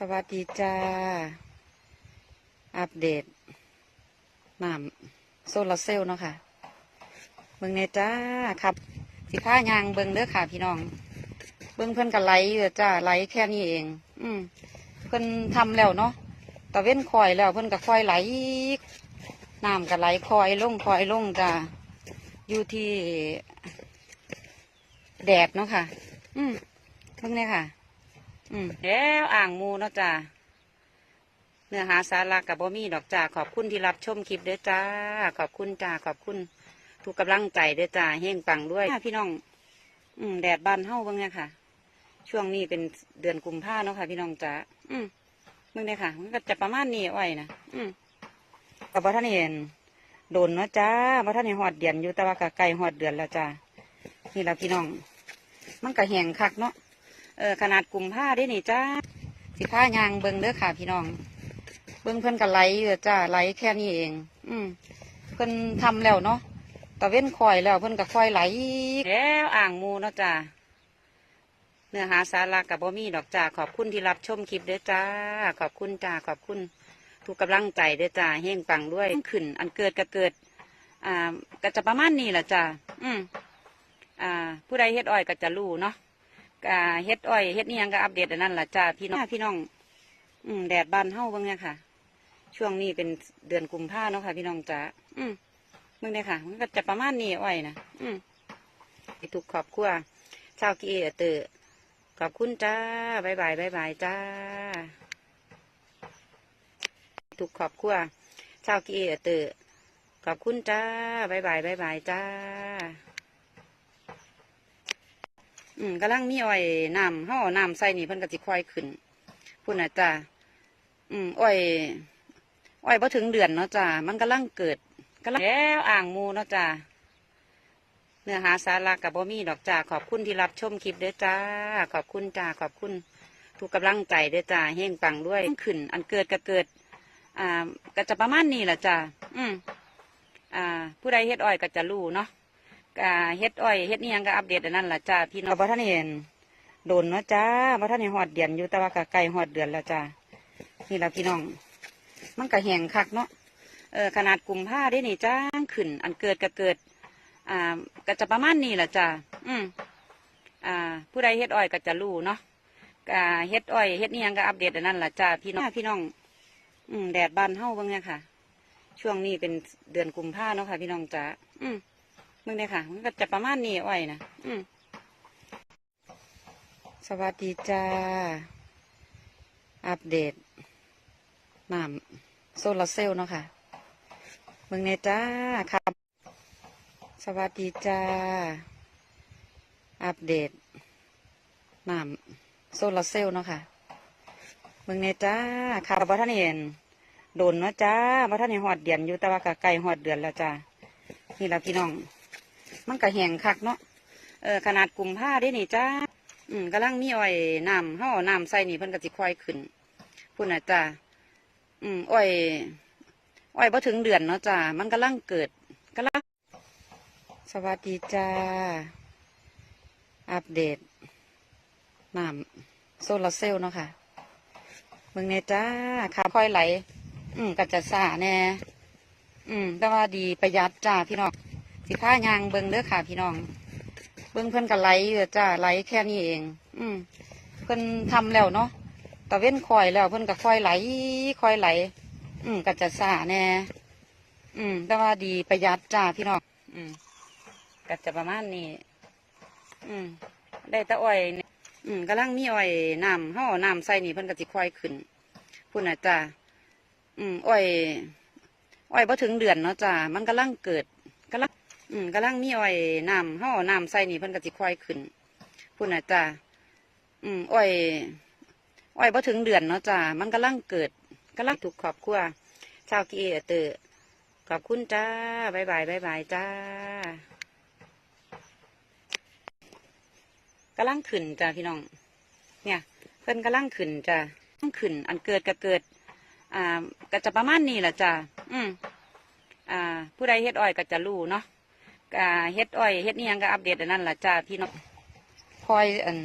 สวัสดีจ้า อัปเดตน้ำโซลาเซลล์เนาะค่ะเบิ่งในจ้าครับ สิผ้ายางเบิ่งเด้อค่ะ พี่น้อง เบิ่งเพิ่อนก็ไหลอยู่จ้าไหลแค่นี้เอง อืมเพิ่อนทำแล้วเนาะตะเว้นคอยแล้วเพิ่อนก็คอยไหลน้ำก็ไหลคอยลงคอยลงจ้าอยู่ที่แดดเนาะค่ะ อืมเบิ่งเนี่ยค่ะ อืมแล้วอ่างมูเนาะจ้าเนื้อหาสาระกับบ่มีดอกจ้าขอบคุณที่รับชมคลิปเด้อจ้า ขอบคุณจ้าขอบคุณทุกกำลังใจเด้อจ้าเฮงปังด้วยพี่น้อง อืมแดดบานเฮาบิ่งเนี่ยค่ะ ช่วงนี้เป็นเดือนกุมภาเนาะค่ะ พี่น้องจ้าอืมเบิ่งเนี่ยค่ะ มันก็จะประมาณนี้อ้อยนะอืมกับว่าท่านเห็นโดนเนาะจ้าว่าท่านเห็นหอดเดือนอยู่แต่ว่าก็ใกล้หอดเดือนแล้วจ้านี่แหละพี่น้อง มันก็แหงคักเนาะ เออขนาดกลุ่มผ้าได้นี่จ้าสิผ้ายางเบิ้งเด้อค่ะพี่น้อง เบิ้งเพิ่อนก็ไหลอยู่จ้าไหลแค่นี้เอง อืมเพิ่อนทำแล้วเนาะตะเว้นคอยแล้วเพิ่อนก็คอยไหลแล้วอ่างมูเนาะจ้าเนื้อหาสาระกับบ่มีดอกจ้าขอบคุณที่รับชมคลิปเด้อจ้า ขอบคุณจ้าขอบคุณทุกกำลังใจเด้อจ้าเฮงปังด้วยขึ้น อันเกิดก็เกิด อ่าก็จะประมาณนี้แหละจ้าอืมอ่า ผู้ใดเฮ็ดอ้อยก็จะรู้เนาะ กาเฮ็ดอ้อยเฮ็ดนี่ยังก็อัปเดตอันนั้นล่ะจ้าพี่น้องพี่น้อง อืมแดดบานเฮาเบิ่งเนี่ยค่ะ ช่วงนี้เป็นเดือนกุมภาเนาะค่ะ พี่น้องจ้าอืมเบิ่งเนี่ยค่ะ มันก็จะประมาณนี้อ้อยนะอืมให้ทุกครอบครัวชาวกีเอเตอร์ขอบคุณจ้าบายบายบายบายจ้าทุกครอบครัวชาวกีเอเตอร์ขอบคุณจ้าบายบายบายบายจ้า อืมกำลังมีอ้อยน้ำห่อน้ำใส่นี่เพิ่นก็สิค่อยขึ้นพุ่นน่ะจ้าอืมอ้อยอ้อยพอถึงเดือนเนาะจ้ามันกำลังเกิดกำลังแล้วอ่างมูเนาะจ้าเนื้อหาสาระกับบ่มีดอกจ้าขอบคุณที่รับชมคลิปเด้อจ้า ขอบคุณจ้าขอบคุณ ทุกกำลังใจเด้อจ้าเฮงปังด้วยขึ้น อันเกิดก็เกิด อ่าก็จะประมาณนี้แหละจ้าอืมอ่า ผู้ใดเฮ็ดอ้อยก็จะรู้เนาะ กาเฮ็ดอ้อยเฮ็ดนี่ยังก็อัปเดตอันนั้นล่ะจ้าพี่น้องบ่ท่านเห็นโดนเนาะจ้าบ่ท่านเห็นหอดเดือนอยู่แต่ว่าก็ใกล้หอดเดือนแล้วจ้านี่ล่ะพี่น้อง มันก็แห้งคักเนาะเออขนาดกลุ่มผ้าได้นี่จ้าขึ้น อันเกิดก็เกิด อ่าก็จะประมาณนี้แหละจ้าอืมอ่า ผู้ใดเฮ็ดอ้อยก็จะรู้เนาะกาเฮ็ดอ้อยเฮ็ดนี่ยังก็อัปเดตอันนั้นล่ะจ้าพี่น้องพี่น้อง อืมแดดบานเฮาเบิ่งเนี่ยค่ะ ช่วงนี้เป็นเดือนกุมภาเนาะค่ะ พี่น้องจ้าอืม มึงเนี่ยค่ะ มันก็จะประมาณนี้อ้นะอืมสวัสดีจ้า อัปเดตน้ำโซลาร์เซลล์เนาะค่ะมึงเนี่ยจ้าครับ สวัสดีจ้า อัปเดตน้ำโซลาร์เซลล์เนาะค่ะมึงเนี่ยจ้าครับว่าท่านเห็นโดนเนาะจ้าว่าท่านเห็นหอดเดือนอยู่แต่ว่าก็ใกล้หอดเดือนแล้วจ้านี่แหละพี่น้อง มันก็แห้งคักเนาะเออขนาดกลุ่มผ้าได้นี่จ้าอืมกำลังมีอ้อยน้ำห่อน้ำใส่นี่เพิ่นก็สิค่อยขึ้นพุ่นน่ะจ้าอืมอ้อยอ้อยพอถึงเดือนเนาะจ้ามันกำลังเกิดกำลังสวัสดีจ้า อัปเดตน้ำโซลาเซลล์เนาะค่ะเบิ่งเนจ้าขาค่อยไหล อืมก็จะสาแน่ อืม แต่ว่าดีประหยัดจ้าพี่น้อง สิผ้ายางเบิงเด้อค่ะ พี่น้อง เบิงเพิ่อนก็ไหลจ้าไหลแค่นี้เอง อืมเพิ่อนทำแล้วเนาะตะเว้นคอยแล้วเพิ่อนก็คอยไหลคอยไหล อืมก็จะสาแน่อืม แต่ว่าดีประหยัดจ้าพี่น้องอืมก็จะประมาณนี้อืม ได้ตะอ้อยเนี่ยอืมกำลังมีอ้อยน้ำห่อน้ำใส่นี่เพิ่อนก็สิคอยขึ้นพุ่นนะจ้าอืมอ้อยอ้อยพอถึงเดือนเนาะจ้ามันกำลังเกิด อืมกำลังมีอ้อยน้ำห่อน้ำใส่นี่เพิ่นก็สิค่อยขึ้นพุ่นน่ะจ้าอืมอ้อยอ้อยพอถึงเดือนเนาะจ้ามันกำลังเกิดกำลังถูกครอบครัวชาวกีเอเตอร์ขอบคุณจ้าบายบายบายบายจ้ากำลังขึ้นจ้าพี่น้อง เนี่ย เพิ่นกำลังขึ้นจ้ากำลังขึ้น อันเกิดก็เกิด อ่าก็จะประมาณนี้แหละจ้าอืมอ่า ผู้ใดเฮ็ดอ้อยก็จะรู้เนาะ กาเฮ็ดอ้อยเฮ็ดนี่ยังก็อัปเดตอันนั้นล่ะจ้าพี่น้องคอยอัน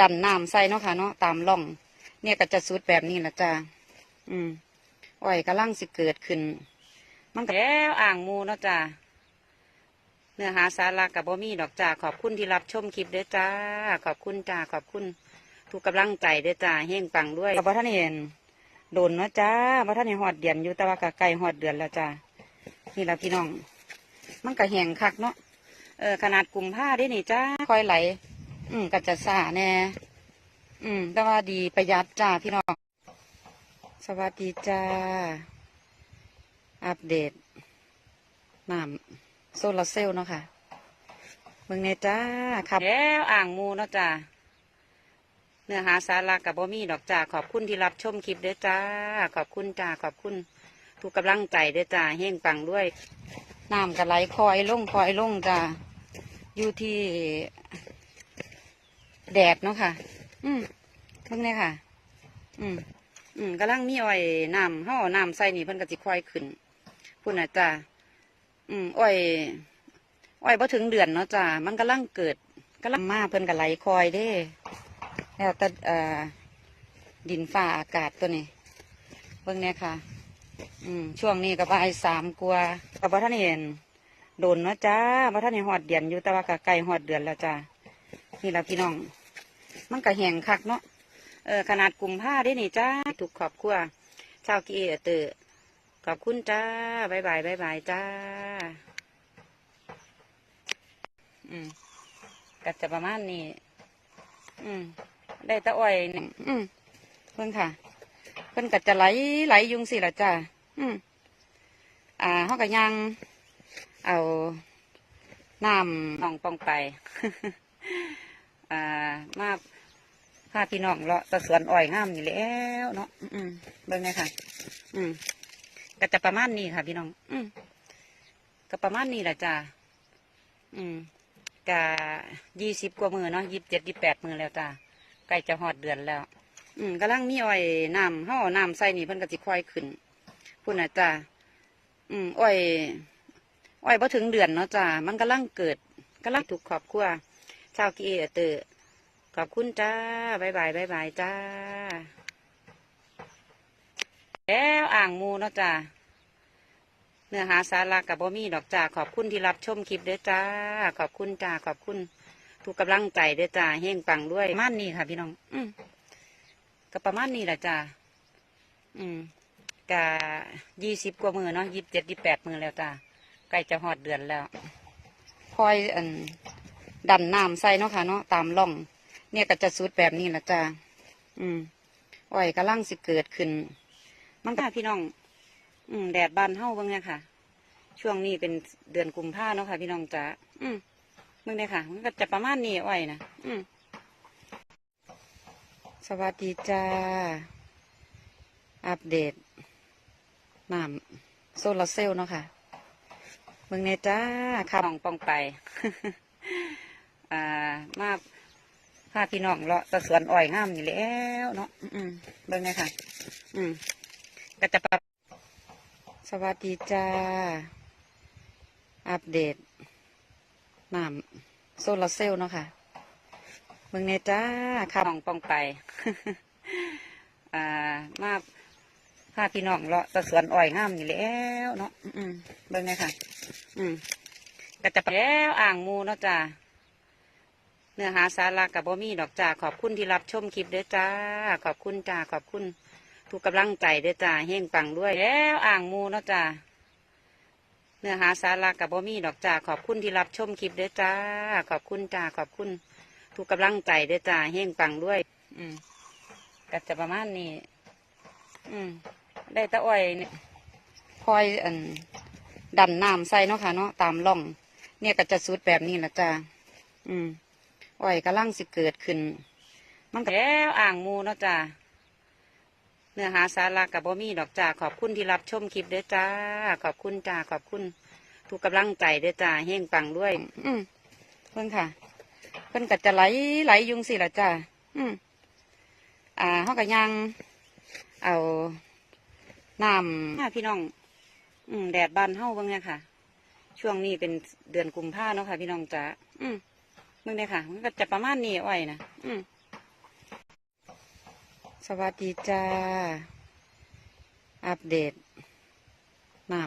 ดันน้ำใส่เนาะค่ะเนาะตามร่อง เนี่ยก็จะสุดแบบนี้ละจ้าอืมอ้อยกำลังสิเกิดขึ้น มันก็แล้วอ่างมูเนาะจ้าเนื้อหาสาระกับบ่มีดอกจ้าขอบคุณที่รับชมคลิปเด้อจ้า ขอบคุณจ้าขอบคุณทุกกำลังใจเด้อจ้าเฮงปังด้วยกับพ่ท่านเห็นโดนเนาะจ้าพ่ท่านเห็นหอดเดือนอยู่แต่ว่าก็ใกล้หอดเดือนแล้วจ้านี่ละพี่น้อง มันก็แห้งคักเนาะเออขนาดกลุ่มผ้าได้นี่จ้าคอยไหล อืมก็จะสาแน่อืม แต่ว่าดีประหยัดจ้าพี่น้อง สวัสดีจ้า อัปเดตน้ำโซลาเซลล์เนาะค่ะเมืองเนจ้าครับแล้วอ่างมูเนาะจ้าเนื้อหาสาระกับบ่มีดอกจ้าขอบคุณที่รับชมคลิปเด้อจ้า ขอบคุณจ้าขอบคุณทุกกำลังใจเด้อจ้าเฮงปังด้วย น้ำกระไหลคอยลงคอยลงจ้าอยู่ที่แดดเนาะค่ะ อืมเพิ่งเนี่ยค่ะ อืม อืมกำลังมีอ้อยน้ำห่อน้ำใส่นี่เพิ่นก็สิคอยขึ้นพุ่นน่ะจ้าอืมอ้อยอ้อยพอถึงเดือนเนาะจ้ามันกำลังเกิดกำลังมาเพิ่นก็ไหลคอยเด้แล้วแต่อ่อดินฟ้าอากาศตัวนี้เบิ่งเนี่ยค่ะ อืมช่วงนี้ก็บ่ายสามกว่าก็บ่ท่านเห็นโดนเนาะจ้าบ่ท่านเห็นหอดเดือนอยู่แต่ว่าก็ใกล้หอดเดือนแล้วจ้านี่ละพี่น้อง มันก็แห้งคักเนาะเออขนาดกลุ่มผ้าได้นี่จ้าถูกขอบครัวชาวกีเอเตอร์ขอบคุณจ้าบายบายบายบายจ้า อืมก็จะประมาณนี้ อืม ได้ตะอ้อยหนึ่งอืมเพิ่นค่ะ เพิ่นก็จะไหลไหลยุงสิละจ้าอืมอ่าเขาก็ยังเอาน้ำน่องปองไป อ่า มาพาพี่น้องเลาะตะสวนอ้อยงามอยู่แล้วเนาะอืมเบิ่งไงค่ะ อืมก็จะประมาณนี้ค่ะ พี่น้อง อืมก็ประมาณนี้แหละจ้าอืมกะยี่สิบกว่ามือเนาะยี่สิบเจ็ดยี่แปดมือแล้วจ้าใกล้จะหอดเดือนแล้ว อืมกำลังมีอ้อยน้ำห่อน้ำใส่นี่เพิ่นก็สิค่อยขึ้นพุ่นน่ะจ้าอืมอ้อยอ้อยพอถึงเดือนเนาะจ้ามันกำลังเกิดกำลังถูกขอบครัวชาวกีเอเตอร์ขอบคุณจ้าบายบายบายบายจ้า แล้วอ่างมูเนาะจ้าเนื้อหาสาระกับบ่มีดอกจ้าขอบคุณที่รับชมคลิปเด้อจ้า ขอบคุณจ้าขอบคุณทุกกำลังใจเด้อจ้าเฮงปังด้วยมาณนี้ค่ะพี่น้อง อืม ก็ประมาณนี้แหละจ้าอืมกะยี่สิบกว่ามือเนาะยี่สิบเจ็ดยี่แปดมือแล้วจ้าใกล้จะหอดเดือนแล้วคอยอันดันน้ำใส่เนาะค่ะเนาะตามร่อง เนี่ยก็จะสุดแบบนี้ละจ้าอืมอ้อยกำลังสิเกิดขึ้น มันก็พี่น้อง อืมแดดบานเฮ้าเบิ่งเนี่ยค่ะ ช่วงนี้เป็นเดือนกุมภาเนาะค่ะ พี่น้องจ้าอืมเบิ่งเนี่ยค่ะ มันก็จะประมาณนี้อ้อยนะอืม สวัสดีจ้า อัปเดตน้ำโซลาเซลล์เนาะค่ะเบิ่งเนจ้าค่ะองปองไป อ่า มาพาพี่น้องเลาะตะสวนอ้อยงามอยู่แล้วเนาะอืมเบิ่งเลยค่ะ อืมก็จะปรับสวัสดีจ้า อัปเดตน้ำโซลาเซลล์เนาะค่ะ เบิ่งเนี่ยจ้าค่ะปองปองไป อ่า มาพาพี่น้องเลาะตะสวนอ้อยงามอยู่แล้วเนาะอืมเบิ่งเลยค่ะ อืมก็จะปรับแล้วอ่างมูเนาะจ้าเนื้อหาสาระกับบ่มีดอกจ้าขอบคุณที่รับชมคลิปเด้อจ้า ขอบคุณจ้าขอบคุณ ทุกกำลังใจเด้อจ้าเฮงปังด้วย แล้วอ่างมูเนาะจ้าเนื้อหาสาระกับบ่มีดอกจ้าขอบคุณที่รับชมคลิปเด้อจ้า ขอบคุณจ้าขอบคุณ ทุกกำลังใจเด้อจ้าเฮงปังด้วย อืมก็จะประมาณนี้ อืม ได้ตะอ้อยเนี่ยคอยอันดันน้ำใส่เนาะค่ะเนาะตามร่อง เนี่ยก็จะสุดแบบนี้ละจ้าอืมอ้อยกำลังสิเกิดขึ้น มันก็แล้วอ่างมูเนาะจ้าเนื้อหาสาระกับบ่มีดอกจ้าขอบคุณที่รับชมคลิปเด้อจ้า ขอบคุณจ้าขอบคุณ ทุกกำลังใจเด้อจ้าเฮงปังด้วย อืมเพิ่นค่ะ พิ่นก็จะไหลไหลยุงสิละจ้าอืมอ่าเขาก็ยัง เอาน้ำพี่น้อง อืมแดดบานเฮ้าบิ่งเนี่ยค่ะ ช่วงนี้เป็นเดือนกุมภาเนาะค่ะ พี่น้องจ้าอืมเบิ่งเลยค่ะ มันก็จะประมาณนี้อ้อยนะอืมสวัสดีจ้า อัปเดตน้